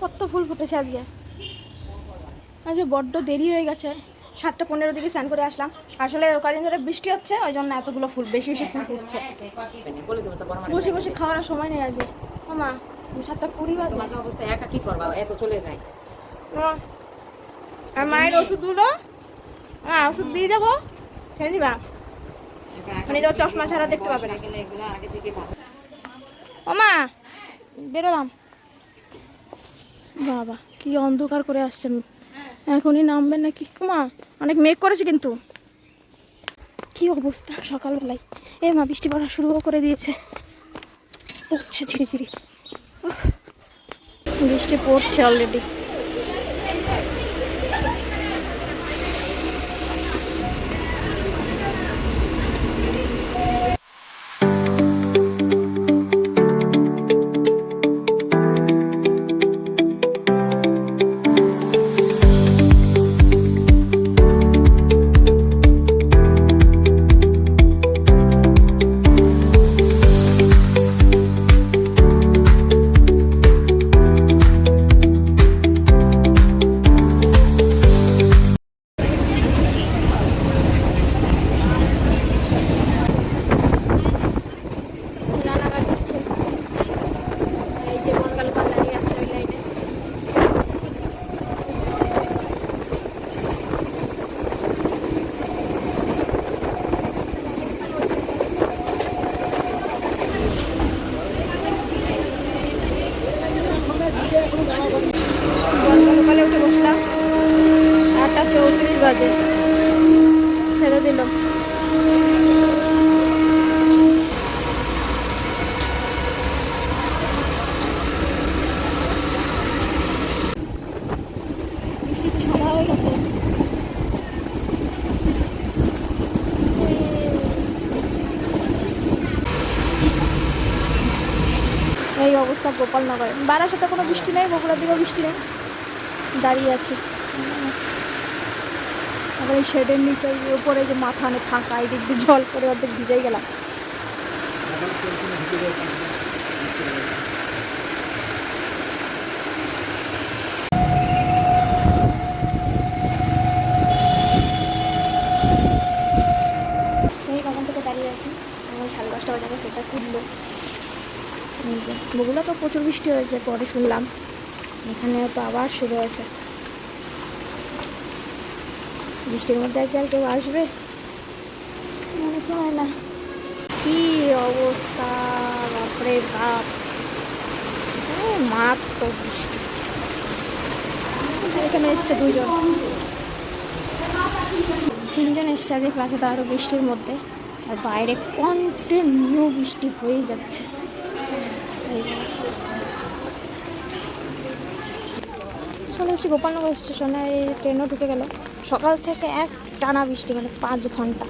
কত ফুল ফুটেছে আজকে। আজকে বড্ড দেরি হয়ে গেছে। সাতটা পনেরো দিকে স্নান করে আসলাম। আসলে কদিন ধরে বৃষ্টি হচ্ছে ওই জন্য এতগুলো ফুল বেশি বেশি ফুল ফুটছে। বসে বসে খাওয়ার সময় নেই আজকে। মামা সাতটা কুড়ি বাজে। অবস্থা একা কি করবা? এত চলে যায়। আর মায়ের ওষুধগুলো হ্যাঁ ওষুধ দিয়ে দেবো। খেয়ে নিবা? মানে চশমা ছাড়া দেখতে পাবে না। বয়স হয়ে গেলে এগুলো আগে থেকে ভালো। ও মা বেরোলাম। বাবা কি অন্ধকার করে আসছে এখনই নামবেন নাকি? মা অনেক মেঘ করেছে কিন্তু। কি অবস্থা সকালবেলায়? এ মা বৃষ্টি পড়া শুরু করে দিয়েছে। পড়ছে ঝিরি ঝিরি। উফ, বৃষ্টি পড়ছে অলরেডি বাজে ছেড়ে দিলাম বৃষ্টি তো সাদা হয়ে গেছে এই অবস্থা গোপালনগরে। বারাসাতে কোনো বৃষ্টি নেই, বগুড়ার দিকেও বৃষ্টি নেই। দাঁড়িয়ে আছি। আবার এই শেডের নিচে উপরে যে মাথা অনেক ফাঁকা এই দিক দিয়ে জল করে অর্ধেক ভিজেই গেলাম। কখন থেকে দাঁড়িয়ে আছি? সেটা তুললো বগুড়া তো প্রচুর বৃষ্টি হয়েছে, পরে শুনলাম। এখানে তো আবার শুরু হয়েছে। বৃষ্টির মধ্যে আজকে আর কেউ আসবে? মনে হয় না। কি অবস্থা, বাপরে বাপ। তো বৃষ্টি। এখানে এসছে দুজন তিনজন এসছে আগে ক্লাসে, তো আরও বৃষ্টির মধ্যে। আর বাইরে কন্টিনিউ বৃষ্টি হয়েই যাচ্ছে। চলে এসেছি গোপালনগর স্টেশনে ট্রেনও ঢুকে গেল। সকাল থেকে এক টানা বৃষ্টি মানে পাঁচ ঘণ্টা।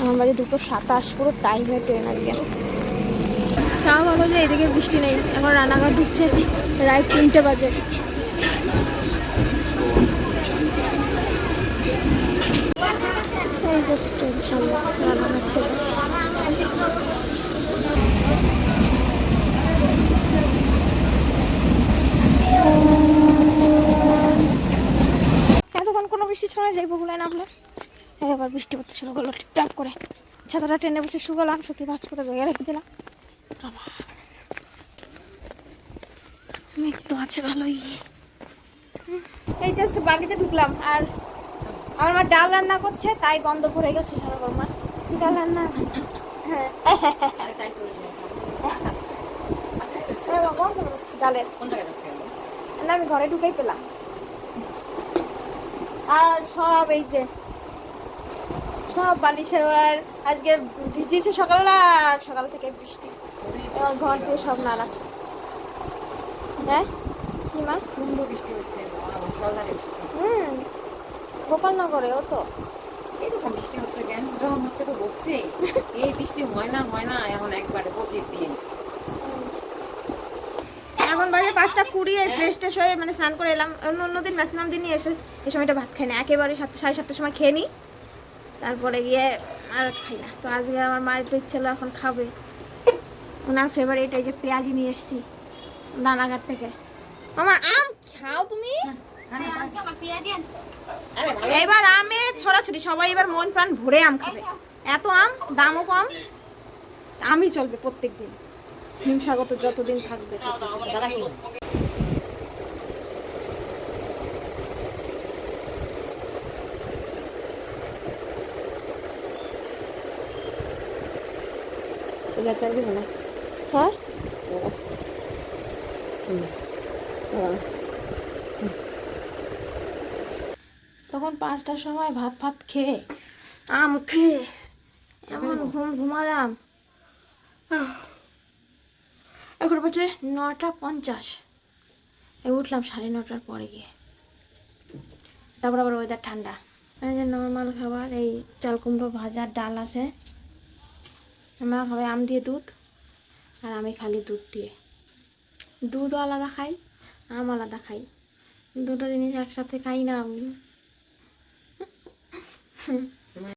আমার বাজে দুটো সাতাশ, পুরো টাইমে ট্রেন আজকে। তাও ভালো যে এদিকে বৃষ্টি নেই, এখন রান্নাঘর ঢুকছে, রাত তিনটে বাজে। এই ট্রেন ছাড়লো রান্নাঘর থেকে এতক্ষণ কোনো বৃষ্টি ছিল না যাই বগুলায় নামলে আবার বৃষ্টি পড়তে শুরু করল টিপটাপ করে। ছাতাটা ট্রেনে বসে শুকালাম শুকিয়ে ভাজ করে জায়গায় রেখে দিলাম। বাবা। মেঘ তো আছে ভালোই। এই জাস্ট বাড়িতে ঢুকলাম আর আমার মা ডাল রান্না করছে তাই বন্ধ করে গেছে সারা মা ডাল রান্না? হ্যাঁ। গন্ধ ডালের। না আমি ঘরে ঢুকেই পেলাম। আর সব এই যে সব বালিশের ওয়ার। আজকে ভিজিয়েছে সকালবেলা আর সকাল থেকে বৃষ্টি। ঘর দিয়ে সব নাড়া হ্যাঁ? কি মা? সুন্দর বৃষ্টি হচ্ছে হুম গোপালনগরে ও তো। এরকম বৃষ্টি হচ্ছে কেন? যখন হচ্ছে তো হচ্ছেই। এই বৃষ্টি হয় না হয় না এখন একবারে প্রতিদিন দিন এখন বাজে পাঁচটা কুড়ি ফ্রেশ ট্রেশ হয়ে মানে স্নান করে এলাম। অন্য অন্য দিন ম্যাক্সিমাম দিনই এসে এই সময়টা ভাত খাই না। একেবারে সাতটা, সাড়ে সাতটার সময় খেয়ে নিই। তারপরে গিয়ে আর খাই না। তো আজকে আমার মা একটু ইচ্ছে হলো এখন খাবে। ওনার ফেভারিট এই যে পেঁয়াজি নিয়ে এসেছি রানাঘাট থেকে। মামা, আম খাও তুমি? এবার আমে ছড়াছড়ি। সবাই এবার মন প্রাণ ভরে আম খাবে। এত আম? দামও কম? আমই চলবে প্রত্যেক দিন হিমসাগত যতদিন থাকবে দিব না হ্যাঁ? তখন পাঁচটার সময় ভাত ফাত খেয়ে আম খেয়ে এমন ঘুম ঘুমালাম। এখন বলছে নটা পঞ্চাশ। উঠলাম সাড়ে নটার পরে গিয়ে। তারপর আবার ওয়েদার ঠান্ডা। এই যে নর্মাল খাবার, এই চাল কুমড়ো ভাজার ডাল আছে। আমরা খাবে আম দিয়ে দুধ আর আমি খালি দুধ দিয়ে। দুধও আলাদা খাই আম আলাদা খাই। দুটো জিনিস একসাথে খাই না আমি।